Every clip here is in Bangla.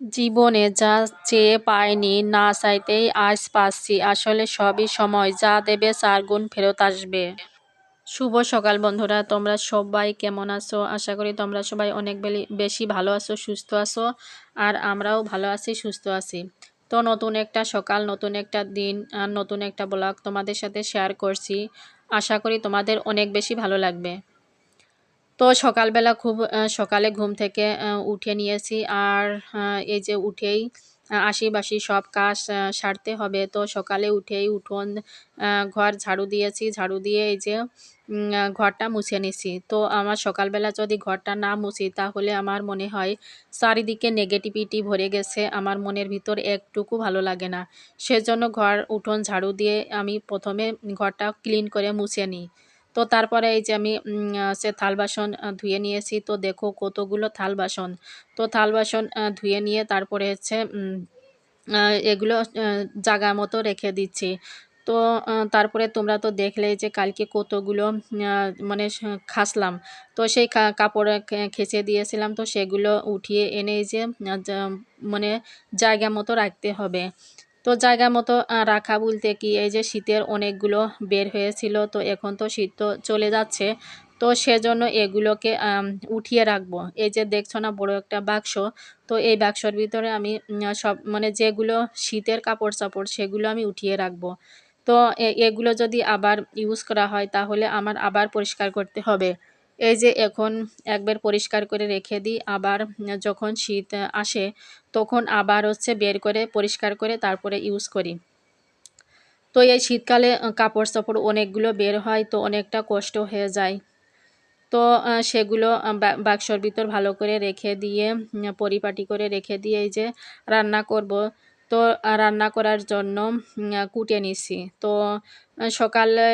জীবনে যা চেয়ে পাইনি না চাইতেই আজ পাচ্ছি। আসলে সবই সময়, যা দেবে চার গুণ ফেরত আসবে। শুভ সকাল বন্ধুরা, তোমরা সবাই কেমন আছো? আশা করি তোমরা সবাই অনেক বেশি ভালো আছো, সুস্থ আছো, আর আমরাও ভালো আছি, সুস্থ আছি। তো নতুন একটা সকাল, নতুন একটা দিন, আর নতুন একটা ব্লগ তোমাদের সাথে শেয়ার করছি। আশা করি তোমাদের অনেক বেশি ভালো লাগবে। তো সকালবেলা খুব সকালে ঘুম থেকে উঠে নিয়েছি। আর এই যে উঠেই আশিবাসি সব কাজ সারতে হবে। তো সকালে উঠেই উঠোন ঘর ঝাড়ু দিয়েছি। ঝাড়ু দিয়ে এই যে ঘরটা মুছে নিছি তো আমার সকালবেলা যদি ঘরটা না মুছি, তাহলে আমার মনে হয় চারিদিকে নেগেটিভিটি ভরে গেছে। আমার মনের ভিতর একটুকু ভালো লাগে না। সেজন্য ঘর, উঠোন ঝাড়ু দিয়ে আমি প্রথমে ঘরটা ক্লিন করে মুছে নিই। তো তারপরে এই যে আমি সে থাল বাসন ধুয়ে নিয়েছি। তো দেখো কতগুলো থাল বাসন। তো থাল বাসন ধুয়ে নিয়ে তারপরে হচ্ছে এগুলো জায়গা মতো রেখে দিচ্ছি। তো তারপরে তোমরা তো দেখলেই যে কালকে কতগুলো মানে খাসলাম। তো সেই কাপড় খেঁচে দিয়েছিলাম। তো সেগুলো উঠিয়ে এনে যে মানে জায়গা মতো রাখতে হবে। তো জায়গা মতো রাখা বলতে কি, এই যে শীতের অনেকগুলো বের হয়েছিল, তো এখন তো শীত তো চলে যাচ্ছে। তো সেজন্য এগুলোকে উঠিয়ে রাখব। এই যে দেখছ না, বড় একটা বাক্স, তো এই বাক্সর ভিতরে আমি সব মানে যেগুলো শীতের কাপড় চাপড় সেগুলো আমি উঠিয়ে রাখব। তো এগুলো যদি আবার ইউজ করা হয়, তাহলে আমার আবার পরিষ্কার করতে হবে। এই যে এখন একবার পরিষ্কার করে রেখে দিই, আবার যখন শীত আসে তখন আবার হচ্ছে বের করে পরিষ্কার করে তারপরে ইউজ করি। তো এই শীতকালে কাপড় চাপড় অনেকগুলো বের হয় তো অনেকটা কষ্ট হয়ে যায়। তো সেগুলো বাক্সর ভিতর ভালো করে রেখে দিয়ে পরিপাটি করে রেখে দিয়ে এই যে রান্না করব। তো রান্না করার জন্য কুটে নিছি। তো সকালে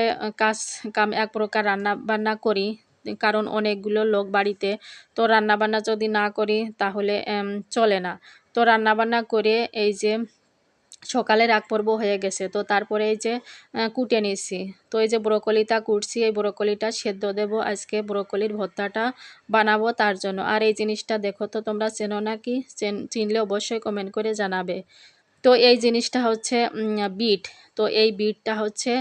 কাজ, কাম এক প্রকার রান্না বান্না করি। কারণ অনেকগুলো লোক বাড়িতে। তো রান্নাবান্না যদি না করি তাহলে চলে না। তো রান্নাবান্না করে এই যে সকালের আগ পর্ব হয়ে গেছে। তো তারপরে এই যে কুটে নিছি। তো এই যে ব্রোকলিটা কুটছি, এই ব্রোকলিটা সেদ্ধ দেব। আজকে ব্রোকলির ভর্তাটা বানাবো তার জন্য। আর এই জিনিসটা দেখো তো তোমরা চেনো নাকি? চেন- চিনলে অবশ্যই কমেন্ট করে জানাবে। তো এই জিনিসটা হচ্ছে বিট। তো এই বিটটা হচ্ছে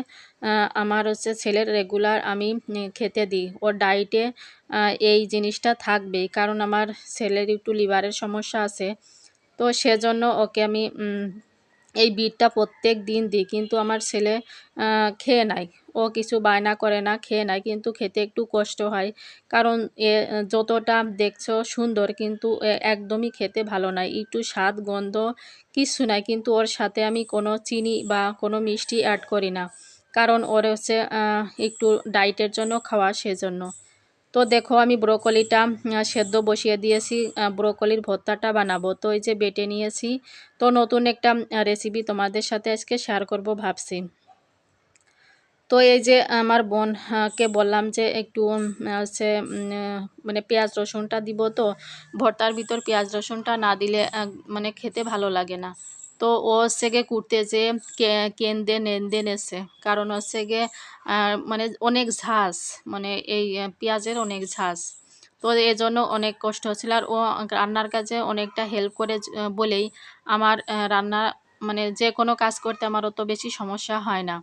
আমার হচ্ছে ছেলের রেগুলার আমি খেতে দিই। ওর ডায়েটে এই জিনিসটা থাকবেই কারণ আমার ছেলের একটু লিভারের সমস্যা আছে। তো সেজন্য ওকে আমি এই বিটটা প্রত্যেক দিন দিই। কিন্তু আমার ছেলে খেয়ে নেয় ও কিছু বায়না করে না, খেয়ে নেয়, কিন্তু খেতে একটু কষ্ট হয়। কারণ এ, যতটা দেখছ সুন্দর, কিন্তু একদমই খেতে ভালো নয়। একটু স্বাদ, গন্ধ কিছু নাই, কিন্তু ওর সাথে আমি কোনো চিনি বা কোনো মিষ্টি অ্যাড করি না। কারণ ওর হচ্ছে একটু ডায়েটের জন্য খাওয়া সেজন্য। তো দেখো, আমি ব্রোকলিটা সেদ্ধ বসিয়ে দিয়েছি ব্রোকলির ভর্তাটা বানাবো। তো এই যে বেটে নিয়েছি, তো নতুন একটা রেসিপি তোমাদের সাথে আজকে শেয়ার করব ভাবছি। তো এই যে আমার বোন আহ, কে বললাম যে একটু হচ্ছে মানে পেঁয়াজ রসুনটা দিব তো ভর্তার ভিতর পেঁয়াজ রসুনটা না দিলে মানে খেতে ভালো লাগে না। তো ও হচ্ছে গিয়ে কুটতে যে কেন্দে নেন্দে নেছে। কারণ হচ্ছে গিয়ে মানে অনেক ঝাঁস মানে এই পেঁয়াজের অনেক ঝাঁস তো এজন্য অনেক কষ্ট হচ্ছিল। আর ও রান্নার কাজে অনেকটা হেল্প করে বলেই আমার রান্না মানে যে কোনো কাজ করতে আমার অত বেশি সমস্যা হয় না।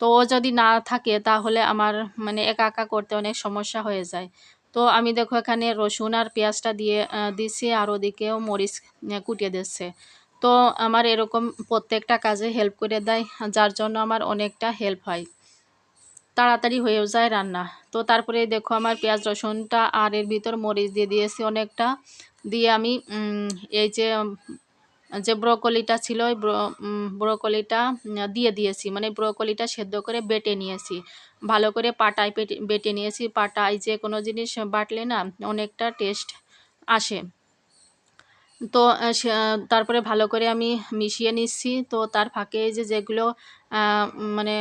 তো ও যদি না থাকে তাহলে আমার মানে একা একা করতে অনেক সমস্যা হয়ে যায়। তো আমি দেখো এখানে রসুন আর পেঁয়াজটা দিয়ে দিছি আর ওদিকেও মরিচ কুটিয়ে দিচ্ছে। তো আমার এরকম প্রত্যেকটা কাজে হেল্প করে দেয়, যার জন্য আমার অনেকটা হেল্প হয়। তাড়াতাড়ি হয়েও যায় রান্না। তো তারপরে দেখো আমার পেঁয়াজ রসুনটা আর এর ভিতর মরিচ দিয়ে দিয়েছি অনেকটা। দিয়ে আমি এই যে যে ব্রোকলিটা ছিল, ওই ব্রোকলিটা দিয়ে দিয়েছি। মানে ব্রোকলিটা সেদ্ধ করে বেটে নিয়েছি। ভালো করে পাটায় পেটে, বেটে নিয়েছি। পাটায় যে কোনো জিনিস বাটলে না অনেকটা টেস্ট আসে। তো তারপরে ভালো করে আমি মিশিয়ে নিচ্ছি। তো তার ফাঁকে যে যেগুলো মানে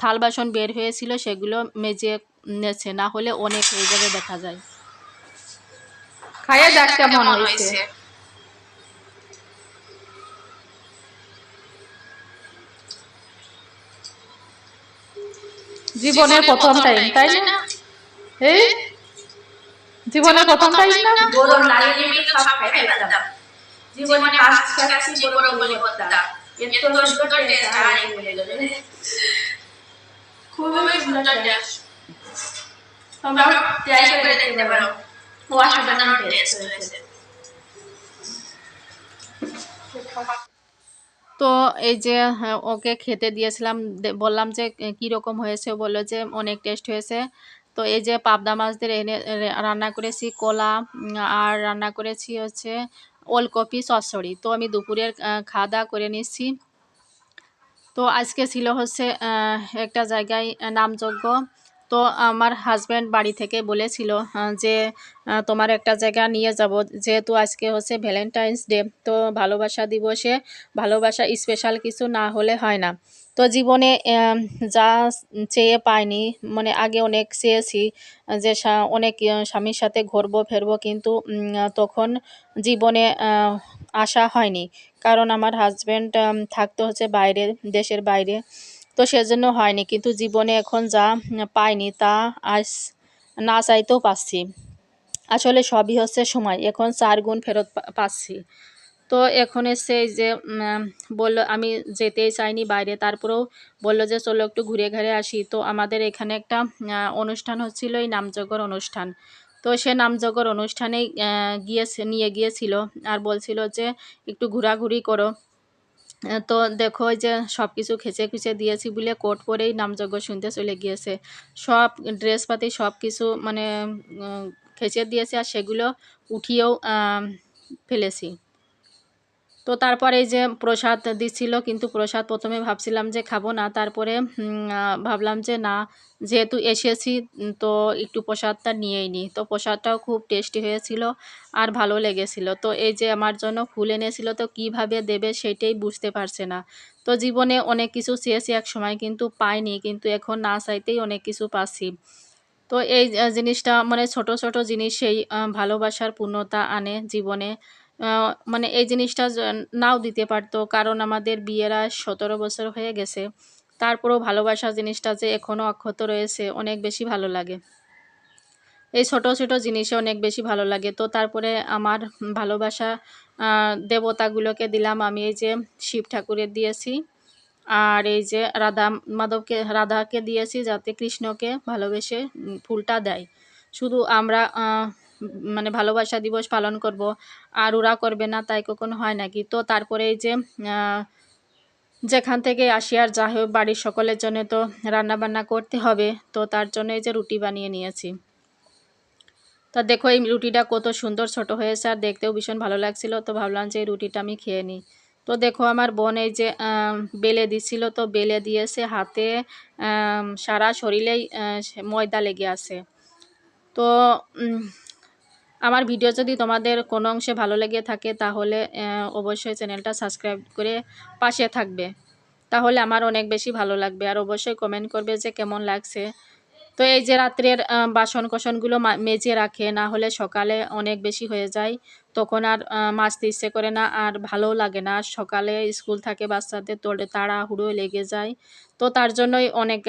থাল বাসন বের হয়েছিল সেগুলো মেজে নেছে না হলে অনেক হয়ে যাবে, দেখা যায়। খাইয়ে দেখ কেমন হয়েছে। জীবনের প্রথম টাইম তাই না? এই? জীবনে প্রথম টাইম না? গরম লাগে কিন্তু সব খাই ফেলতাম জীবনে ফার্স্ট খাচ্ছি বড় পরিবর্তন এত সুন্দর টেস্ট আর খুবই সুন্দর টেস্ট তোমরা ট্রাই করে দেখতে পারো। অসাধারণ টেস্ট হয়েছে। তো এই যে হ্যাঁ, ওকে খেতে দিয়েছিলাম। বললাম যে কী রকম হয়েছে? বলল যে অনেক টেস্ট হয়েছে। তো এই যে পাবদা মাছদের এনে রান্না করেছি কলা আর রান্না করেছি হচ্ছে ওলকপি চচ্চড়ি তো আমি দুপুরের খাওয়া দাওয়া করে নিচ্ছি। তো আজকে ছিল হচ্ছে একটা জায়গায় নামযজ্ঞ। তো আমার হাজব্যান্ড বাড়ি থেকে বলেছিল যে তোমার একটা জায়গা নিয়ে যাব। যেহেতু আজকে হচ্ছে ভ্যালেন্টাইন্স ডে তো ভালোবাসা দিবসে ভালোবাসা স্পেশাল কিছু না হলে হয় না। তো জীবনে যা চেয়ে পাইনি মানে আগে অনেক চেয়েছি, যে অনেক স্বামীর সাথে ঘুরবো, ফেরবো, কিন্তু তখন জীবনে আশা হয়নি। কারণ আমার হাজব্যান্ড থাকতে হচ্ছে বাইরে, দেশের বাইরে। তো সেজন্য হয়নি। কিন্তু জীবনে এখন যা পাইনি তা আজ না চাইতেও পাচ্ছি আসলে সবই হচ্ছে সময়। এখন চার গুণ ফেরত পাচ্ছি। তো এখন এসে যে বলল আমি যেতেই চাইনি বাইরে। তারপরেও বলল যে চলো একটু ঘুরে ঘুরে আসি। তো আমাদের এখানে একটা অনুষ্ঠান হচ্ছিল এই নামযজ্ঞর অনুষ্ঠান। তো সে নামযজ্ঞর অনুষ্ঠানেই আহ, গিয়েছে নিয়ে গিয়েছিল। আর বলছিল যে একটু ঘোরাঘুরি করো। তো দেখো যে সব কিছু খেঁচে খুঁচে দিয়েছি বলে কোট পরেই নামযজ্ঞ শুনতে চলে গিয়েছে। সব ড্রেসপাতি সব কিছু মানে খেঁচে খেচে দিয়েছে আর সেগুলো উঠিয়েও ফেলেছি। তো তারপরে যে প্রসাদ দিচ্ছিল কিন্তু প্রসাদ প্রথমে ভাবছিলাম যে খাব না। তারপরে ভাবলাম যে না যেহেতু এসেছি তো একটু প্রসাদটা নিয়েই নিই। তো প্রসাদটাও খুব টেস্টি হয়েছিল আর ভালো লেগেছিল। তো এই যে আমার জন্য ফুল এনেছিল তো কীভাবে দেবে সেটাই বুঝতে পারছে না। তো জীবনে অনেক কিছু চেয়েছি এক সময় কিন্তু পাইনি কিন্তু এখন না চাইতেই অনেক কিছু পাচ্ছি। তো এই জিনিসটা মানে ছোট ছোট জিনিসেই আহ, ভালোবাসার পূর্ণতা আনে জীবনে। মানে এই জিনিসটা নাও দিতে পারতো। কারণ আমাদের বিয়ের আজ সতেরো বছর হয়ে গেছে। তারপরেও ভালোবাসা জিনিসটা যে এখনও অক্ষত রয়েছে, অনেক বেশি ভালো লাগে। এই ছোট ছোট জিনিসে অনেক বেশি ভালো লাগে। তো তারপরে আমার ভালোবাসা দেবতাগুলোকে দিলাম আমি এই যে শিব ঠাকুরের দিয়েছি। আর এই যে রাধা মাধবকে, রাধাকে দিয়েছি যাতে কৃষ্ণকে ভালোবেসে ফুলটা দেয়। শুধু আমরা মানে ভালোবাসা দিবস পালন করব, আর ওরা করবে না, তাই কখনো হয় নাকি? তো তারপরে এই যে যেখান থেকে আসি আর যা হোক, বাড়ির সকলের জন্য তো রান্না বান্না করতে হবে, তো তার জন্য এই যে রুটি বানিয়ে নিয়েছি। তা দেখো, এই রুটিটা কত সুন্দর ছোট হয়েছে, আর দেখতেও ভীষণ ভালো লাগছিল। তো ভাবলাম যে এই রুটিটা আমি খেয়ে নিই। তো দেখো, আমার বোন এই যে বেলে দিছিল, তো বেলে দিয়েছে হাতে সারা শরীরেই ময়দা লেগে আছে। তো আমার ভিডিও যদি তোমাদের কোনো অংশে ভালো লেগে থাকে, তাহলে অবশ্যই চ্যানেলটা সাবস্ক্রাইব করে পাশে থাকবে। তাহলে আমার অনেক বেশি ভালো লাগবে। আর অবশ্যই কমেন্ট করবে যে কেমন লাগছে। তো এই যে রাত্রের বাসন কোসনগুলো মেজে রাখে, না হলে সকালে অনেক বেশি হয়ে যায়। তখন আর মাছতে ইচ্ছে করে না, আর ভালোও লাগে না। সকালে স্কুল থাকে বাচ্চাদের তোড়ে তাড়াহুড়ো লেগে যায়। তো তার জন্যই অনেক